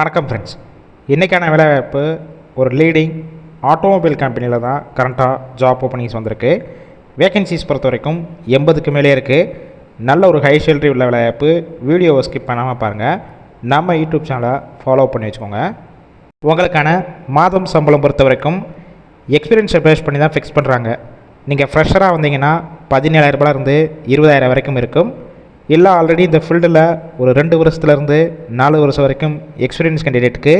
வணக்கம் ஃப்ரெண்ட்ஸ் இன்றைக்கான வேலைவாய்ப்பு ஒரு லீடிங் ஆட்டோமொபைல் கம்பெனியில் தான் கரண்ட்டாக ஜாப் ஓப்பனிங்ஸ் வந்திருக்கு. வேகன்சிஸ் பொறுத்த வரைக்கும் எண்பதுக்கு மேலே இருக்குது நல்ல ஒரு ஹை சேலரி உள்ள வேலைவாய்ப்பு. வீடியோவை ஸ்கிப் பண்ணாமல் பாருங்கள் நம்ம யூடியூப் சேனலை ஃபாலோ பண்ணி வச்சுக்கோங்க. உங்களுக்கான மாதம் சம்பளம் பொறுத்த வரைக்கும் எக்ஸ்பீரியன்ஸை பேஸ் பண்ணி தான் ஃபிக்ஸ் பண்ணுறாங்க நீங்கள் ஃப்ரெஷராக வந்தீங்கன்னா பதினேழாயிரரூபால இருந்து இருபதாயிரம் வரைக்கும் இருக்கும். இல்லை ஆல்ரெடி இந்த ஃபீல்டில் ஒரு ரெண்டு வருஷத்துலேருந்து நாலு வருஷம் வரைக்கும் எக்ஸ்பீரியன்ஸ் கேண்டிடேட்டுக்கு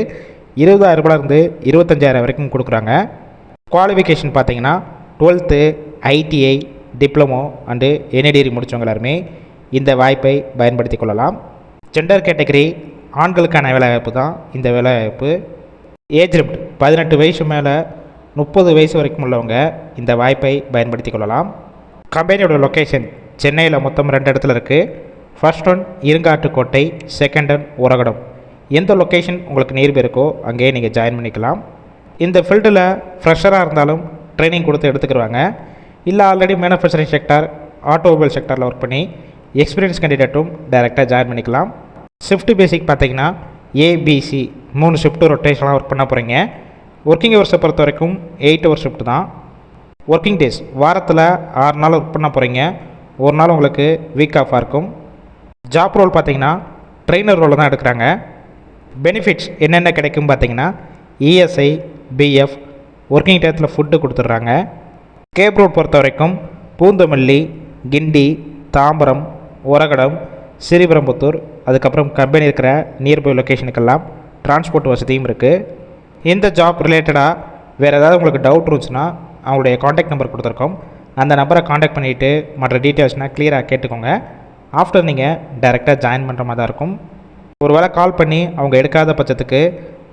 இருபதாயிரரூபால இருந்து இருபத்தஞ்சாயிரம் வரைக்கும் கொடுக்குறாங்க. குவாலிஃபிகேஷன் பார்த்தீங்கன்னா twelfth ITI diploma and any degree முடித்தவங்க எல்லாருமே இந்த வாய்ப்பை பயன்படுத்தி கொள்ளலாம். ஜெண்டர் கேட்டகரி ஆண்களுக்கான வேலைவாய்ப்பு தான் இந்த வேலைவாய்ப்பு. ஏஜ் லிமிட் பதினெட்டு வயசு மேலே முப்பது வயசு வரைக்கும் உள்ளவங்க இந்த வாய்ப்பை பயன்படுத்தி கொள்ளலாம். கம்பெனியோட லொக்கேஷன் சென்னையில் மொத்தம் ரெண்டு இடத்துல இருக்குது first one Irungattukottai second one Oragadam. எந்த லொக்கேஷன் உங்களுக்கு நியர்பை இருக்கோ அங்கேயே நீங்கள் ஜாயின் பண்ணிக்கலாம். இந்த ஃபீல்டில் ஃப்ரெஷராக இருந்தாலும் ட்ரைனிங் கொடுத்து எடுத்துக்கிடுவாங்க இல்லை ஆல்ரெடி மேனுஃபேக்சரிங் செக்டார் ஆட்டோமொபைல் செக்டாரில் ஒர்க் பண்ணி எக்ஸ்பீரியன்ஸ் கேண்டிடேட்டும் டைரெக்டாக ஜாயின் பண்ணிக்கலாம். ஷிஃப்ட் பேசிக் பார்த்தீங்கன்னா ஏபிசி மூணு ஷிஃப்ட்டு ரொட்டேஷனாக ஒர்க் பண்ண போகிறீங்க ஒர்க்கிங் ஹவர்ஸை பொறுத்த வரைக்கும் எயிட் ஹவர் ஷிஃப்ட் தான். ஒர்க்கிங் டேஸ் வாரத்தில் ஆறு நாள் ஒர்க் பண்ண போகிறீங்க ஒரு நாள் உங்களுக்கு வீக் ஆஃபாக இருக்கும். ஜாப் ரோல் பார்த்தீங்கன்னா ட்ரெயினர் ரோலில் தான் எடுக்கிறாங்க. பெனிஃபிட்ஸ் என்னென்ன கிடைக்கும் பார்த்தீங்கன்னா இஎஸ்ஐ பிஎஃப் ஒர்க்கிங் டயத்தில் ஃபுட்டு கொடுத்துட்றாங்க. கேப் ரோட் பொறுத்த வரைக்கும் பூந்தமல்லி கிண்டி தாம்பரம் உரகடம் ஸ்ரீபெரும்புத்தூர் அதுக்கப்புறம் கம்பெனி இருக்கிற நியர்பை லொக்கேஷனுக்கெல்லாம் டிரான்ஸ்போர்ட் வசதியும் இருக்குது இந்த ஜாப் ரிலேட்டடாக வேறு ஏதாவது உங்களுக்கு டவுட் இருந்துச்சுன்னா அவங்களுடைய காண்டாக்ட் நம்பர் கொடுத்துருக்கோம். அந்த நம்பரை காண்டாக்ட் பண்ணிவிட்டு மற்ற டீட்டெயில்ஸ்னால் க்ளியராக கேட்டுக்கோங்க. ஆஃப்டர் நீங்கள் டைரெக்டாக ஜாயின் பண்ணுற மாதிரி தான் இருக்கும். ஒருவேளை கால் பண்ணி அவங்க எடுக்காத பட்சத்துக்கு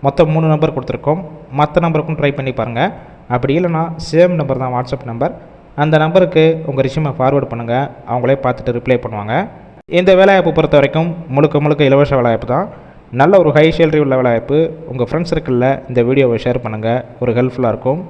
மொத்தம் மூணு நம்பர் கொடுத்துருக்கோம். மற்ற நம்பருக்கும் ட்ரை பண்ணி பாருங்கள் அப்படி இல்லைனா சேம் நம்பர் தான் வாட்ஸ்அப் நம்பர் அந்த நம்பருக்கு உங்கள் ரிஷ்யூமை ஃபார்வேர்ட் பண்ணுங்கள் அவங்களே பார்த்துட்டு ரிப்ளை பண்ணுவாங்க. இந்த வேலைவாய்ப்பு பொறுத்த வரைக்கும் முழுக்க முழுக்க இலவச வேலைவாய்ப்பு தான். நல்ல ஒரு ஹை சேலரி உள்ள வேலைவாய்ப்பு உங்கள் ஃப்ரெண்ட்ஸ் சர்க்கிளில் இந்த வீடியோவை ஷேர் பண்ணுங்கள் ஒரு ஹெல்ப்ஃபுல்லாக இருக்கும்.